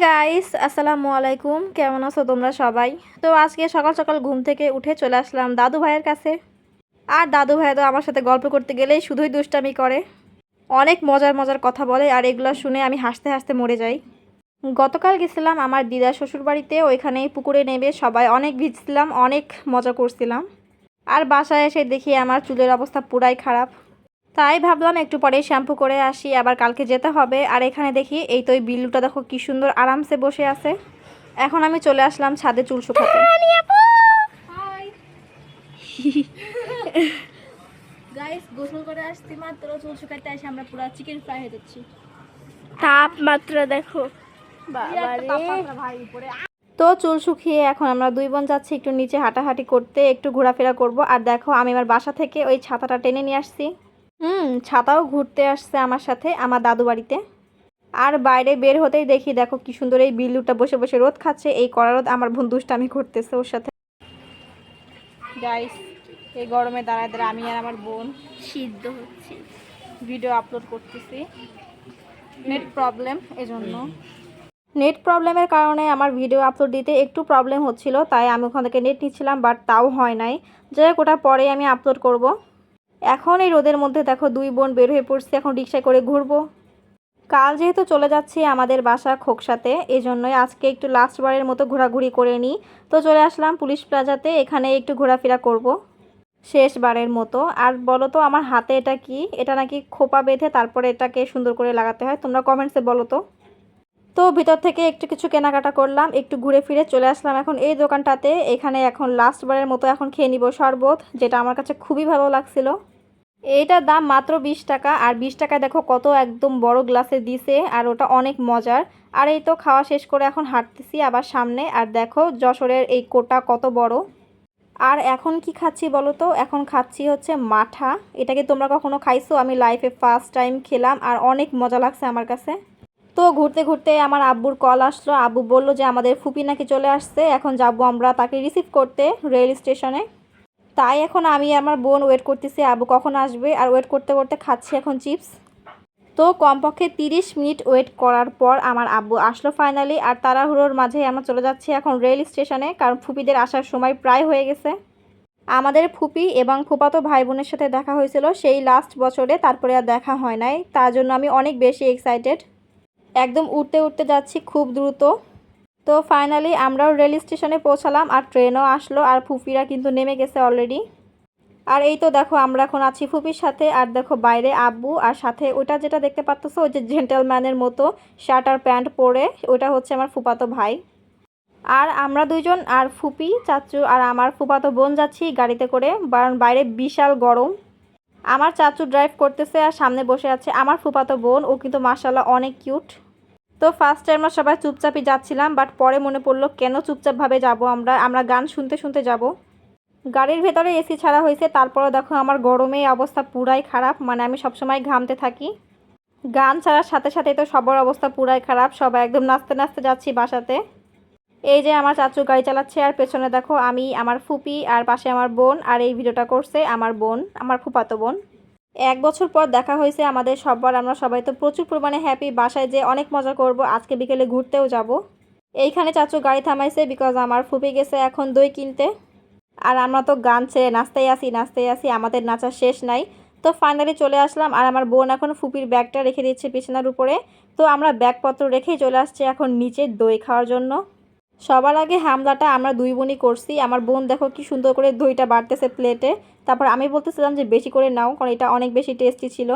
Guys আসসালামু আলাইকুম। কেমন আছো তোমরা সবাই? তো আজকে সকাল সকাল ঘুম থেকে উঠে চলে আসলাম দাদু ভাইয়ের কাছে। আর দাদু ভাই তো আমার সাথে গল্প করতে গেলেই শুধুই দুষ্টামি করে। অনেক মজার মজার কথা বলে আর এগুলো শুনে আমি হাসতে হাসতে মরে যাই। গতকাল গেছিলাম আমার দিদা শ্বশুর বাড়িতে, ওইখানেই পুকুরে নেবে সবাই অনেক ভিজছিলাম, অনেক মজা করছিলাম। আর বাসায় এসে দেখি আমার চুলের অবস্থা পুরাই খারাপ। তাই ভাবলাম একটু পরে শ্যাম্পু করে আসি আবার কালকে যেতে হবে। আর এখানে দেখি এই তো এই বিল্লুটা দেখো কি সুন্দর আরামসে বসে আছে। এখন আমি চলে আসলাম ছাদে চুল শুকাতে। গাইস গোসল করে আসছি মাত্র চুল শুকাইতে আসি আমরা পুরো চিকেন ফ্রাই হয়ে যাচ্ছি। তাপমাত্রা দেখো বাবারে তো চুল শুকিয়ে এখন আমরা দুই বোন যাচ্ছি একটু নিচে হাঁটাহাঁটি করতে একটু ঘোরাফেরা করব। আর দেখো আমি আমার বাসা থেকে ওই ছাতাটা টেনে নিয়ে আসছি। হুম, ছাতাও ঘুরতে আসছে আমার সাথে, আমার দাদু বাড়িতে। আর বাইরে বের হতেই দেখি, দেখো কি সুন্দর এই বিল্লুটা বসে বসে রোদ খাচ্ছে, এই কড়া রোদ আমার বন্ধুষ্টা আমি করতেছে ওর সাথে। গাইস এই গরমে দাঁড়ায় দাঁড়ায় আমি আর আমার বোন সিদ্ধ হচ্ছে। ভিডিও আপলোড করতেছি। নেট প্রবলেম এজন্য। নেট প্রবলেমের কারণে আমার ভিডিও আপলোড দিতে একটু প্রবলেম হচ্ছিল, তাই আমি ওখান থেকে নেট নিচ্ছিলাম বাট তাও হয় নাই। যাই হোক, ওটার পরেই আমি আপলোড করব। এখন এই রোদের মধ্যে দেখো দুই বোন বের হয়ে পড়ছি, এখন রিক্সায় করে ঘুরবো। কাল যেহেতু চলে যাচ্ছি আমাদের বাসা খোকসাতে এই জন্যই আজকে একটু লাস্ট বারের মতো ঘোরাঘুরি করে নিই। তো চলে আসলাম পুলিশ প্লাজাতে এখানে একটু ঘোরাফেরা করব। শেষবারের মতো। আর বলো তো, আমার হাতে এটা কি? এটা নাকি খোপা বেঁধে তারপরে এটাকে সুন্দর করে লাগাতে হয়? তোমরা কমেন্টসে বলো তো। তো ভিতর থেকে একটু কিছু কেনাকাটা করলাম, একটু ঘুরে ফিরে চলে আসলাম এখন এই দোকানটাতে। এখানে এখন লাস্টবারের মতো এখন খেয়ে নিব শরবত, যেটা আমার কাছে খুবই ভালো লাগছিল। এইটার দাম মাত্র বিশ টাকা। আর বিশ টাকায় দেখো কত একদম বড় গ্লাসে দিছে, আর ওটা অনেক মজার। আর এই তো খাওয়া শেষ করে এখন হাঁটতেছি আবার সামনে। আর দেখো যশোরের এই কোটা কত বড়। আর এখন কি খাচ্ছি বলো তো? এখন খাচ্ছি হচ্ছে মাঠা। এটাকে তোমরা কখনো খাইছো? আমি লাইফে ফার্স্ট টাইম খেলাম আর অনেক মজা লাগছে আমার কাছে। তো ঘুরতে ঘুরতে আমার আব্বুর কল আসলো। আব্বু বলল যে, আমাদের ফুপি নাকি চলে আসছে। এখন যাব আমরা তাকে রিসিভ করতে রেল স্টেশনে তাই এখন আমি আমার বোন ওয়েট করতেছি। আবু কখন আসবে? আর ওয়েট করতে করতে খাচ্ছি এখন চিপস তো কমপক্ষে তিরিশ মিনিট ওয়েট করার পর আমার আব্বু আসলো ফাইনালি আর তাড়াহুড়োর মাঝে আমরা চলে যাচ্ছি এখন রেল স্টেশনে কারণ ফুপিদের আসার সময় প্রায় হয়ে গেছে। আমাদের ফুপি এবং ফুপাতো ভাই বোনের সাথে দেখা হয়েছিল সেই লাস্ট বছরে, তারপরে আর দেখা হয় নাই। তার জন্য আমি অনেক বেশি এক্সাইটেড একদম উঠতে উঠতে যাচ্ছি খুব দ্রুত। তো ফাইনালি আমরাও রেল স্টেশনে পৌঁছালাম আর ট্রেনও আসলো আর ফুপিরা কিন্তু নেমে গেছে অলরেডি আর এই তো দেখো আমরা এখন আছি ফুপির সাথে আর দেখো বাইরে আব্বু আর সাথে ওটা যেটা দেখতে পাচ্ছ ওই যে জেন্টেলম্যানের মতো শার্ট আর প্যান্ট পরে ওটা হচ্ছে আমার ফুপাতো ভাই। আর আমরা দুইজন আর ফুপি, চাচু আর আমার ফুপাতো বোন যাচ্ছি গাড়িতে করে, কারণ বাইরে বিশাল গরম। আমার চাচু ড্রাইভ করতেছে আর সামনে বসে আছে আমার ফুপাতো বোন, ও কিন্তু মাসাল্লাহ অনেক কিউট তো ফার্স্ট টাইম আমরা সবাই চুপচাপই যাচ্ছিলাম বাট পরে মনে পড়ল, কেন চুপচাপভাবে যাব আমরা? আমরা গান শুনতে শুনতে যাব। গাড়ির ভেতরে এসি ছাড়া হয়েছে তারপরে দেখো আমার গরমে অবস্থা পুরাই খারাপ মানে আমি সবসময় ঘামতে থাকি। গান ছাড়ার সাথে সাথে তো সবার অবস্থা পুরাই খারাপ, সবাই একদম নাচতে নাচতে যাচ্ছি বাসাতে। এই যে আমার চাচু গাড়ি চালাচ্ছে, আর পেছনে দেখো আমি, আমার ফুপি, আর পাশে আমার বোন, আর এই ভিডিওটা করছে আমার বোন, আমার ফুপাতো বোন। এক বছর পর দেখা হয়েছে আমাদের সববার। আমরা সবাই তো প্রচুর পরিমাণে হ্যাপি বাসায় যে অনেক মজা করব। আজকে বিকেলে ঘুরতেও যাব। এইখানে চাচু গাড়ি থামাইছে বিকজ আমার ফুপি গেছে এখন দই কিনতে। আর আমরা তো গান ছেড়ে নাচতেই আসি নাচতেই আসি, আমাদের নাচা শেষ নাই। তো ফাইনালি চলে আসলাম আর আমার বোন এখন ফুপির ব্যাগটা রেখে দিচ্ছে বিছানার উপরে। তো আমরা ব্যাগপত্র রেখেই চলে আসছি এখন নিচে দই খাওয়ার জন্য। সবার আগে হামলাটা আমরা দুই বোনই করছি। আমার বোন দেখো কি সুন্দর করে দইটা বাড়তেছে প্লেটে তারপর আমি বলতেছিলাম যে বেশি করে নাও, কারণ এটা অনেক বেশি টেস্টি ছিল।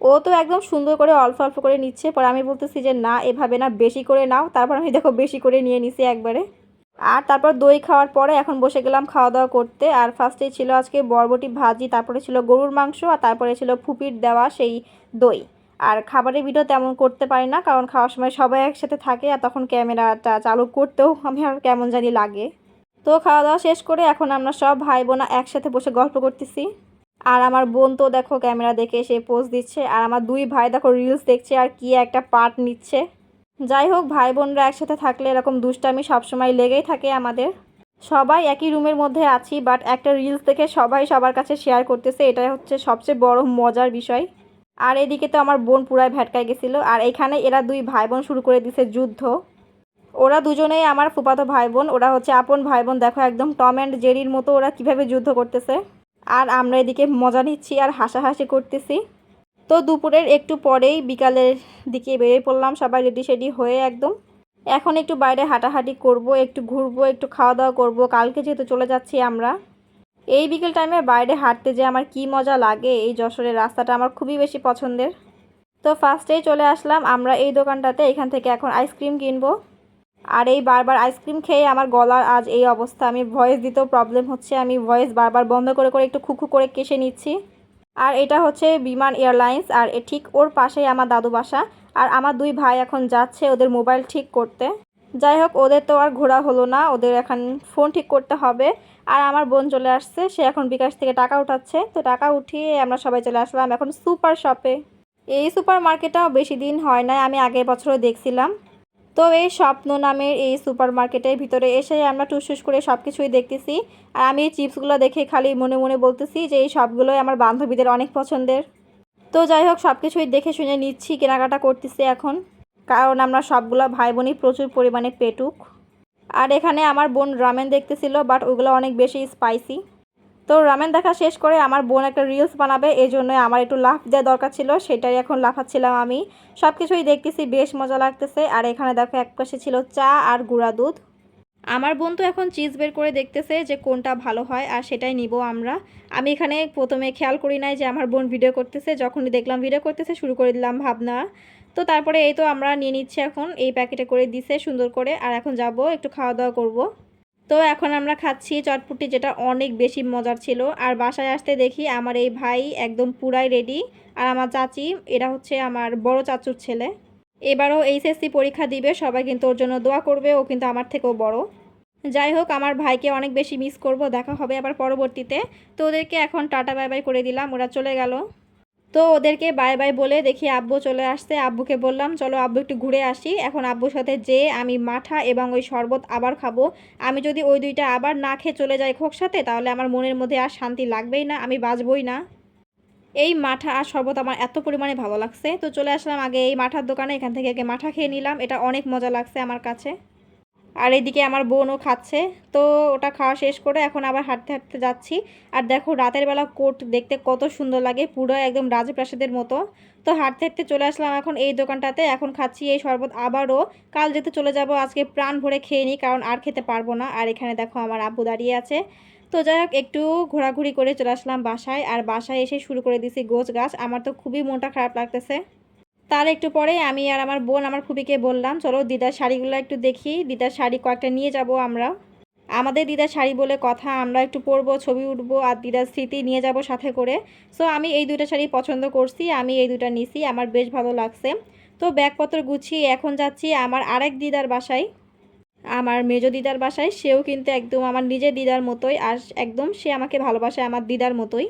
ও তো একদম সুন্দর করে অল্প অল্প করে নিচ্ছে। পর আমি বলতেছি যে, না, এভাবে না, বেশি করে নাও। তারপর আমি দেখো বেশি করে নিয়ে নিছি একবারে। আর তারপর দই খাওয়ার পরে এখন বসে গেলাম খাওয়া দাওয়া করতে। আর ফার্স্টেই ছিল আজকে বরবটি ভাজি, তারপরে ছিল গরুর মাংস, আর তারপরে ছিল ফুপির দেওয়া সেই দই। আর খাবারের ভিডিও তেমন করতে পারি না, কারণ খাওয়ার সময় সবাই একসাথে থাকে আর তখন ক্যামেরাটা চালু করতেও আমি আর কেমন জানি লাগে। তো খাওয়া দাওয়া শেষ করে এখন আমরা সব ভাই বোনা একসাথে বসে গল্প করতেছি। আর আমার বোন তো দেখো ক্যামেরা দেখে সে পোজ দিচ্ছে, আর আমার দুই ভাই দেখো রিলস দেখছে আর কি একটা পার্ট নিচ্ছে। যাই হোক, ভাই বোনরা একসাথে থাকলে এরকম দুষ্টামি সবসময় লেগেই থাকে আমাদের। সবাই একই রুমের মধ্যে আছি বাট একটা রিলস দেখে সবাই সবার কাছে শেয়ার করতেছে, এটাই হচ্ছে সবচেয়ে বড় মজার বিষয়। আর এদিকে তো আমার বোন পুরাই ভ্যাটকায় গেছিল। আর এখানে এরা দুই ভাই বোন শুরু করে দিছে যুদ্ধ। ওরা দুজনেই আমার ফুপাতো ভাই বোন ওরা হচ্ছে আপন ভাই বোন দেখো একদম টম অ্যান্ড জেরির মতো ওরা কীভাবে যুদ্ধ করতেছে। আর আমরা এদিকে মজা নিচ্ছি আর হাসাহাসি করতেছি। তো দুপুরের একটু পরেই বিকালের দিকে বেরিয়ে পড়লাম, সবাই রেডি সেডি হয়ে একদম। এখন একটু বাইরে হাঁটাহাঁটি করব, একটু ঘুরবো, একটু খাওয়া দাওয়া করব। কালকে যেহেতু চলে যাচ্ছি আমরা। এই বিকেল টাইমে বাইরে হাঁটতে যে আমার কি মজা লাগে, এই যশোরের রাস্তাটা আমার খুবই বেশি পছন্দের। তো ফার্স্টেই চলে আসলাম আমরা এই দোকানটাতে, এখান থেকে এখন আইসক্রিম কিনবো। আর এই বারবার আইসক্রিম খেয়ে আমার গলার আজ এই অবস্থা। আমি ভয়েস দিতেও প্রবলেম হচ্ছে, আমি ভয়েস বারবার বন্ধ করে করে একটু খুখু করে কেসে নিচ্ছি। আর এটা হচ্ছে বিমান এয়ারলাইন্স, আর ঠিক ওর পাশেই আমার দাদু বাসা। আর আমার দুই ভাই এখন যাচ্ছে ওদের মোবাইল ঠিক করতে। যাই হোক ওদের তো আর ঘোরা হলো না। ওদের এখন ফোন ঠিক করতে হবে। আর আমার বোন চলে আসছে, সে এখন বিকাশ থেকে টাকা উঠাচ্ছে। তো টাকা উঠিয়ে আমরা সবাই চলে আসলাম এখন সুপার শপে। এই সুপার মার্কেটটাও বেশি দিন হয় না আমি আগের বছরও দেখছিলাম। তো এই স্বপ্ন নামের এই সুপার মার্কেটের ভিতরে এসে আমরা টুসটুস করে সব কিছুই দেখতেছি। আর আমি এই চিপসগুলো দেখে খালি মনে মনে বলতেছি যে এই সবগুলোই আমার বান্ধবীদের অনেক পছন্দের। তো যাই হোক সব কিছুই দেখে শুনে নিচ্ছি, কেনাকাটা করতেছি এখন। কারণ আমরা সবগুলো ভাই বোনই প্রচুর পরিমাণে পেটুক। আর এখানে আমার বোন রামেন দেখতেছিল বাট ওগুলো অনেক বেশি স্পাইসি তো রামেন দেখা শেষ করে আমার বোন একটা রিলস বানাবে, এই জন্য আমার একটু লাফ দেওয়া দরকার ছিল, সেটাই এখন লাফাচ্ছিলাম আমি। সব কিছুই দেখতেছি, বেশ মজা লাগতেছে। আর এখানে দেখো এক পাশে ছিল চা আর গুঁড়া দুধ। আমার বোন তো এখন চিজ বের করে দেখতেছে যে কোনটা ভালো হয়, আর সেটাই নিব আমরা। আমি এখানে প্রথমে খেয়াল করি নাই যে আমার বোন ভিডিও করতেছে। যখনই দেখলাম ভিডিও করতেছে, শুরু করে দিলাম ভাবনা। তো তারপরে এই তো আমরা নিয়ে নিচ্ছি এখন। এই প্যাকেটে করে দিছে সুন্দর করে। আর এখন যাব, একটু খাওয়া দাওয়া করব। তো এখন আমরা খাচ্ছি চটপুটি যেটা অনেক বেশি মজার ছিল। আর বাসায় আসতে দেখি আমার এই ভাই একদম পুরাই রেডি আর আমার চাচি, এরা হচ্ছে আমার বড় চাচুর ছেলে। এবারও এইচএসসি পরীক্ষা দিবে, সবাই কিন্তু ওর জন্য দোয়া করবে, ও কিন্তু আমার থেকেও বড়। যাই হোক, আমার ভাইকে অনেক বেশি মিস করব, দেখা হবে আবার পরবর্তীতে। তো ওদেরকে এখন টাটা বাই বাই করে দিলাম, ওরা চলে গেল। তো ওদেরকে বাই বাই বলে দেখি আব্বু চলে আসছে। আব্বুকে বললাম, চলো আব্বু একটু ঘুরে আসি। এখন আব্বুর সাথে যে আমি মাঠা এবং ওই শরবত আবার খাব। আমি যদি ওই দুইটা আবার না খেয়ে চলে যাই খোক সাথে, তাহলে আমার মনের মধ্যে আর শান্তি লাগবেই না, আমি বাঁচবই না। এই মাঠা আর শরবত আমার এত পরিমাণে ভালো লাগছে। তো চলে আসলাম আগে এই মাঠার দোকানে, এখান থেকে আগে মাঠা খেয়ে নিলাম। এটা অনেক মজা লাগছে আমার কাছে। আর এদিকে আমার বোনও খাচ্ছে। তো ওটা খাওয়া শেষ করে এখন আবার হাঁটতে হাঁটতে যাচ্ছি। আর দেখো রাতের বেলা কোট দেখতে কত সুন্দর লাগে, পুরো একদম রাজপ্রাসাদের মতো। তো হাঁটতে হাঁটতে চলে আসলাম এখন এই দোকানটাতে। এখন খাচ্ছি এই শরবত আবারও। কাল যেতে চলে যাব, আজকে প্রাণ ভরে খেয়ে নিই, কারণ আর খেতে পারব না। আর এখানে দেখো আমার আব্বু দাঁড়িয়ে আছে। তো যাই হোক, একটু ঘোরাঘুরি করে চলে আসলাম বাসায়। আর বাসায় এসে শুরু করে দিছি গোছ গাছ আমার তো খুবই মনটা খারাপ লাগতেছে। তার একটু পরে আমি আর আমার বোন, আমার খুবিকে বললাম, চলো দিদার শাড়িগুলো একটু দেখি, দিদার শাড়ি কয়েকটা নিয়ে যাব আমরা। আমাদের দিদার শাড়ি বলে কথা, আমরা একটু পরবো, ছবি উঠবো আর দিদার স্মৃতি নিয়ে যাব সাথে করে। সো আমি এই দুইটা শাড়ি পছন্দ করছি, আমি এই দুটা নিছি, আমার বেশ ভালো লাগছে। তো ব্যাগপত্র গুছিয়ে এখন যাচ্ছি আমার আরেক দিদার বাসায়। আমার মেজ দিদার বাসায়, সেও কিন্তু একদম আমার নিজের দিদার মতোই, আর একদম সে আমাকে ভালোবাসে আমার দিদার মতোই।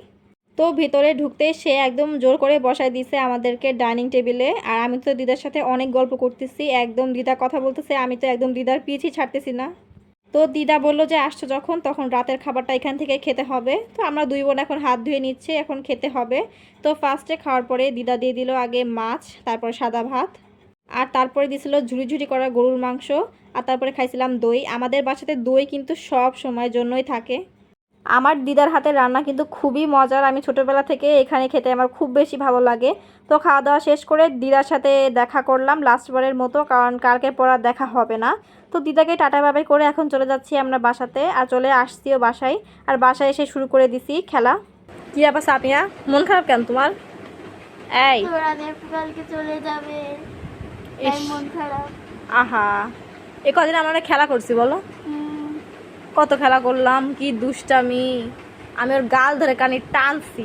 তো ভিতরে ঢুকতে সে একদম জোর করে বসায় দিছে আমাদেরকে ডাইনিং টেবিলে। আর আমি তো দিদার সাথে অনেক গল্প করতেছি, একদম দিদা কথা বলতেছে, আমি তো একদম দিদার পিছিয়ে ছাড়তেছি না। তো দিদা বলল যে, আসছো যখন, তখন রাতের খাবারটা এখান থেকে খেতে হবে। তো আমরা দুই বোন এখন হাত ধুয়ে নিচ্ছে, এখন খেতে হবে। তো ফার্স্টে খাওয়ার পরে দিদা দিয়ে দিল আগে মাছ, তারপর সাদা ভাত, আর তারপরে দিয়েছিল ঝুড়ি ঝুড়ি করা গরুর মাংস, আর তারপরে খাইছিলাম দই। আমাদের বাসাতে দই কিন্তু সব সময়ের জন্যই থাকে। আমার দিদার হাতের রান্না কিন্তু খুবই মজার। আমি ছোটোবেলা থেকে এখানে খেতে আমার খুব বেশি ভালো লাগে। তো খাওয়া দাওয়া শেষ করে দিদার সাথে দেখা করলাম লাস্টবারের মতো কারণ কালকের পর আর দেখা হবে না। তো দিদাকে টাটা বাবাই করে এখন চলে যাচ্ছি আমরা বাসাতে আর চলে আসছিও বাসায়। আর বাসায় এসে শুরু করে দিছি খেলা। কি ব্যাপার সাপিয়া? মন খারাপ কেন তোমার? এই। কালকে চলে যাবে। মন খারাপ। আহা। এ কদিন আমরা খেলা করছি বলো? কত খেলা করলাম কি দুষ্টামি। আমি ওর গাল ধরে কানে টানছি।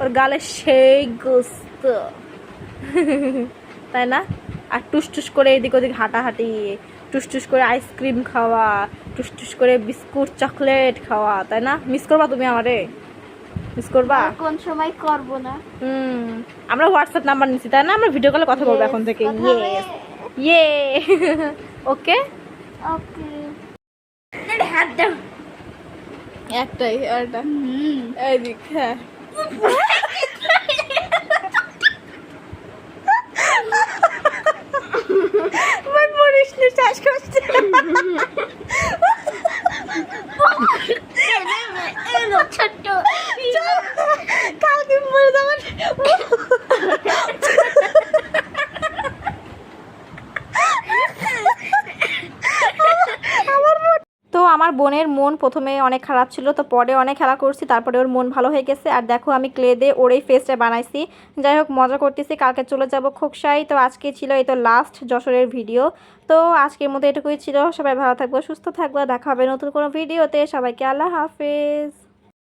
ওর গালে সেই গোস্ত। তাই না? আর টুসটুস করে এদিক ওদিক হাঁটাহাঁটি টুসটুস করে আইসক্রিম খাওয়া টুসটুস করে বিস্কুট চকলেট খাওয়া তাই না? মিস করবা তুমি আমারে? মিস করবা? কোন সময় করব না। হুম আমরা হোয়াটসঅ্যাপ নাম্বার নিচ্ছি তাই না? আমরা ভিডিও কলে কথা বলব এখন থেকে। ইয়ে ইয়ে ওকে ওকে হাত দাও। একটাই একটা। হুম। এদিক হ্যাঁ। আমার বোনের মন প্রথমে অনেক খারাপ ছিল, তো পরে অনেক খেলা করছি, তারপরে ওর মন ভালো হয়ে গেছে। আর দেখো, আমি ক্লে দিয়ে ওর এই ফেসটা বানাইছি। যাই হোক, মজা করতেছি, কালকে চলে যাব খোকসাই। তো আজকে ছিল এই তো লাস্ট যশোরের ভিডিও তো আজকের মতো এটুকুই ছিল। সবাই ভালো থাকব, সুস্থ থাকব। দেখা হবে নতুন কোনো ভিডিওতে সবাইকে আল্লাহ হাফেজ।